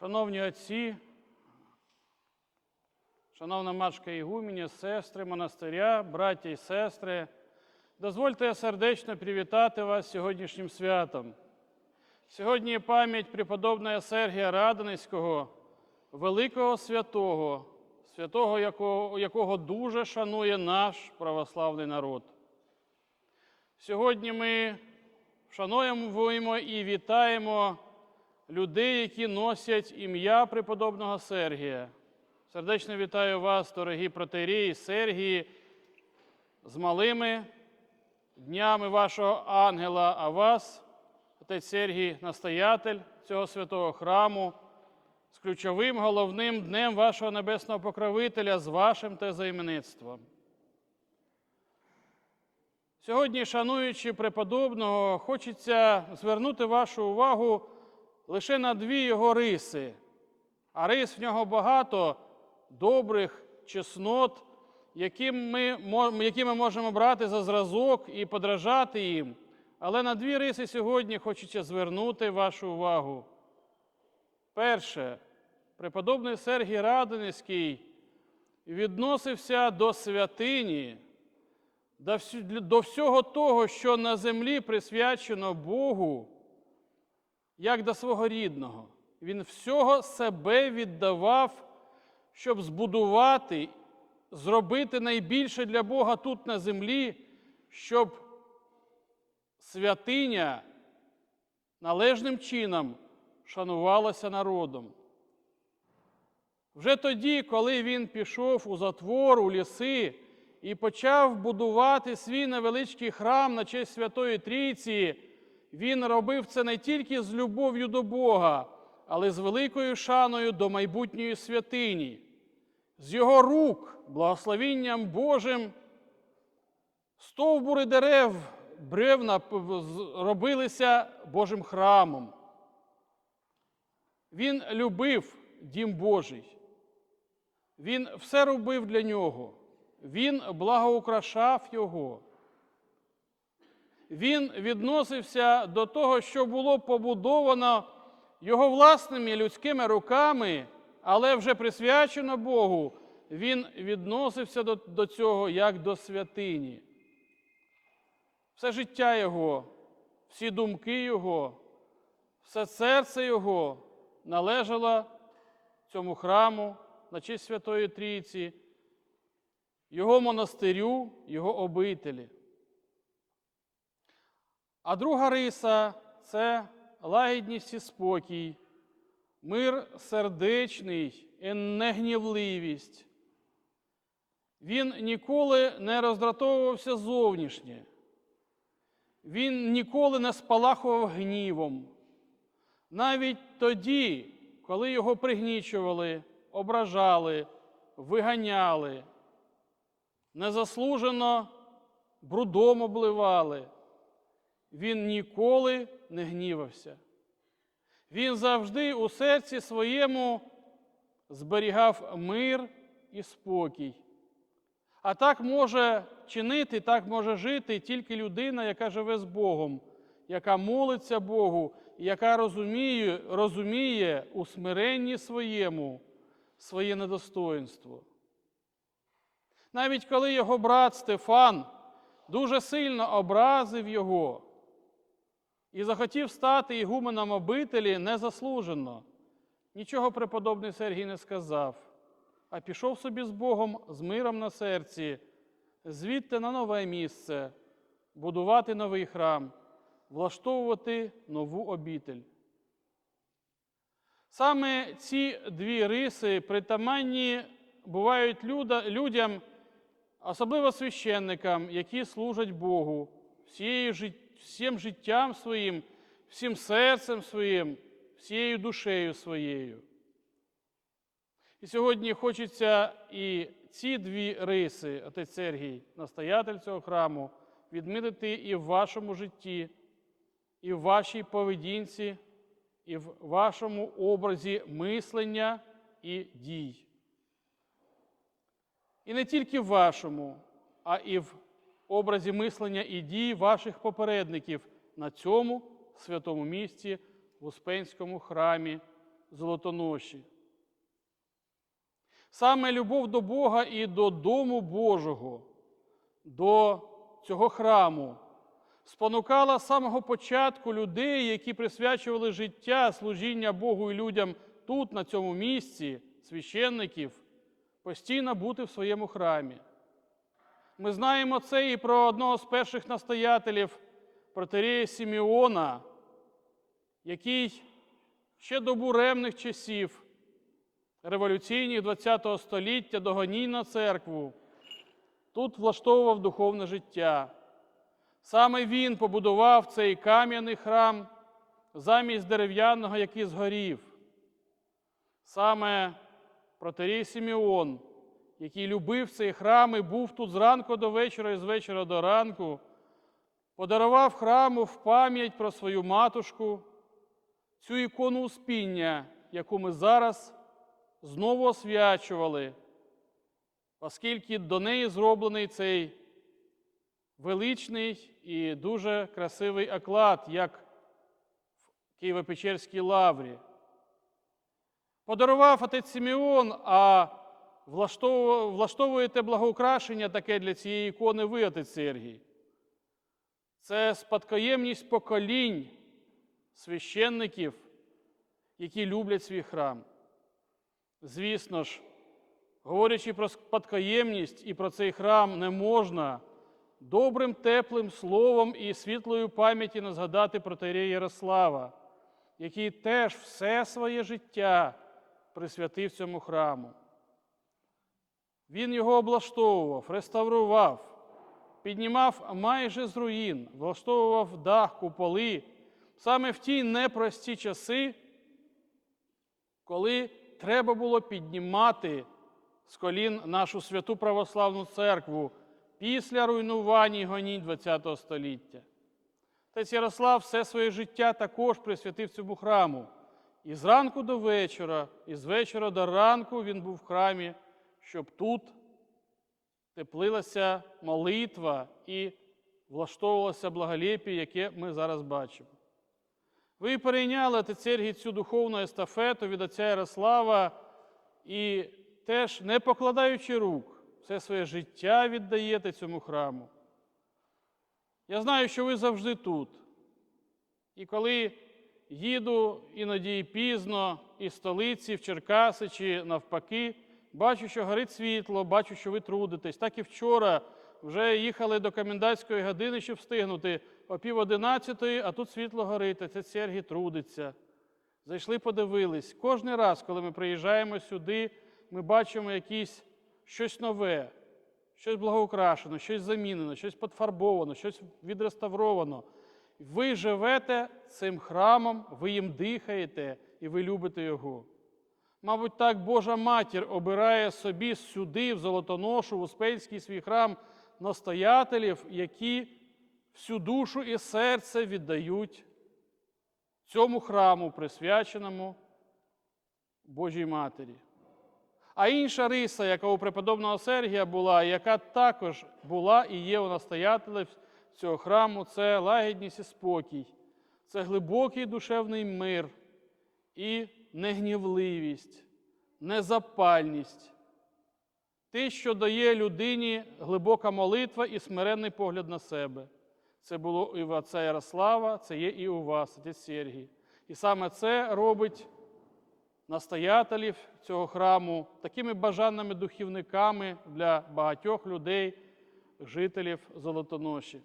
Шановні отці, шановна матушка Ігумені, сестри монастиря, браття і сестри, дозвольте сердечно привітати вас сьогоднішнім святом. Сьогодні пам'ять преподобного Сергія Радонецького, великого святого, святого, якого, якого дуже шанує наш православний народ. Сьогодні ми вшановуємо і вітаємо людей, які носять ім'я преподобного Сергія. Сердечно вітаю вас, дорогі протерії Сергії, з малими днями вашого ангела, а вас, отець Сергій, настоятель цього святого храму, з ключовим головним днем вашого небесного покровителя, з вашим тезаіменництвом. Сьогодні, шануючи преподобного, хочеться звернути вашу увагу лише на дві його риси. А рис в нього багато добрих чеснот, які ми, які ми можемо брати за зразок і подражати їм. Але на дві риси сьогодні хочеться звернути вашу увагу. Перше, преподобний Сергій Радонецький відносився до святині, до всього того, що на землі присвячено Богу, як до свого рідного. Він всього себе віддавав, щоб збудувати, зробити найбільше для Бога тут на землі, щоб святиня належним чином шанувалася народом. Вже тоді, коли він пішов у затвор, у ліси і почав будувати свій невеличкий храм на честь Святої Трійці, він робив це не тільки з любов'ю до Бога, але з великою шаною до майбутньої святині. З його рук, благословінням Божим, стовбури дерев, бревна робилися Божим храмом. Він любив дім Божий. Він все робив для нього. Він благоукрашав його. Він відносився до того, що було побудовано його власними людськими руками, але вже присвячено Богу. Він відносився до, до цього як до святині. Все життя Його, всі думки Його, все серце Його належало цьому храму на честь Святої Трійці, Його монастирю, Його обителі. А друга риса це лагідність і спокій, мир сердечний і негнівливість. Він ніколи не роздратовувався зовнішнє. Він ніколи не спалахував гнівом. Навіть тоді, коли його пригнічували, ображали, виганяли, незаслужено брудом обливали, він ніколи не гнівався. Він завжди у серці своєму зберігав мир і спокій. А так може чинити, так може жити тільки людина, яка живе з Богом, яка молиться Богу, яка розуміє, розуміє у смиренні своєму своє недостоинство. Навіть коли його брат Стефан дуже сильно образив його і захотів стати ігуменом обителі незаслужено, нічого преподобний Сергій не сказав, а пішов собі з Богом з миром на серці, звідти на нове місце, будувати новий храм, влаштовувати нову обитель. Саме ці дві риси притаманні бувають людям, особливо священникам, які служать Богу всією, жит- всім життям своїм, всім серцем своїм, всією душею своєю. І сьогодні хочеться і ці дві риси, отець Сергій, настоятель цього храму, відмітити і в вашому житті, і в вашій поведінці, і в вашому образі мислення і дій. І не тільки в вашому, а і в образі мислення і дій ваших попередників на цьому святому місці в Успенському храмі золотоноші. Саме любов до Бога і до Дому Божого, до цього храму спонукала з самого початку людей, які присвячували життя служіння Богу і людям тут, на цьому місці, священників, постійно бути в своєму храмі. Ми знаємо це і про одного з перших настоятелів протерея Сімеона, який ще до буремних часів революційних ХХ століття догоній на церкву, тут влаштовував духовне життя. Саме він побудував цей кам'яний храм замість дерев'яного, який згорів. Саме протерій Сімеон, який любив цей храм і був тут зранку до вечора і з вечора до ранку, подарував храму в пам'ять про свою матушку, цю ікону успіння, яку ми зараз знову освячували, оскільки до неї зроблений цей величний і дуже красивий оклад, як в Києво-Печерській лаврі. Подарував отець Симеон, а влаштовуєте благоукрашення таке для цієї ікони ви, отець Сергій. Це спадкоємність поколінь священників, які люблять свій храм. Звісно ж, говорячи про спадкоємність і про цей храм, не можна добрим, теплим словом і світлою пам'яті не згадати про Терея Ярослава, який теж все своє життя присвятив цьому храму. Він його облаштовував, реставрував, піднімав майже з руїн, влаштовував дах, куполи саме в ті непрості часи, коли треба було піднімати з колін нашу святу православну церкву після руйнування і гонінь ХХ століття. Отець Ярослав все своє життя також присвятив цьому храму. І зранку до вечора, і з вечора до ранку він був в храмі, щоб тут теплилася молитва і влаштовувалося благолепі, яке ми зараз бачимо. Ви перейняли отець цю духовну естафету від отця Ярослава і теж, не покладаючи рук, все своє життя віддаєте цьому храму. Я знаю, що ви завжди тут. І коли їду іноді пізно із столиці в Черкаси чи навпаки, бачу, що горить світло, бачу, що ви трудитесь. Так і вчора вже їхали до комендантської години, щоб встигнути о пів одинадцятої, а тут світло горить, а це Сергій трудиться. Зайшли, подивились. Кожний раз, коли ми приїжджаємо сюди, ми бачимо якісь щось нове, щось благоукрашено, щось замінено, щось подфарбовано, щось відреставровано. Ви живете цим храмом, ви їм дихаєте і ви любите його. Мабуть, так Божа матір обирає собі сюди, в Золотоношу, в Успенський свій храм настоятелів, які всю душу і серце віддають цьому храму, присвяченому Божій Матері. А інша риса, яка у преподобного Сергія була, яка також була і є у настоятелів цього храму, це лагідність і спокій, це глибокий душевний мир і негнівливість, незапальність. Те, що дає людині глибока молитва і смиренний погляд на себе. Це було і в отця Ярослава, це є і у вас, отець Сергій. І саме це робить настоятелів цього храму такими бажаними духівниками для багатьох людей, жителів Золотоноші.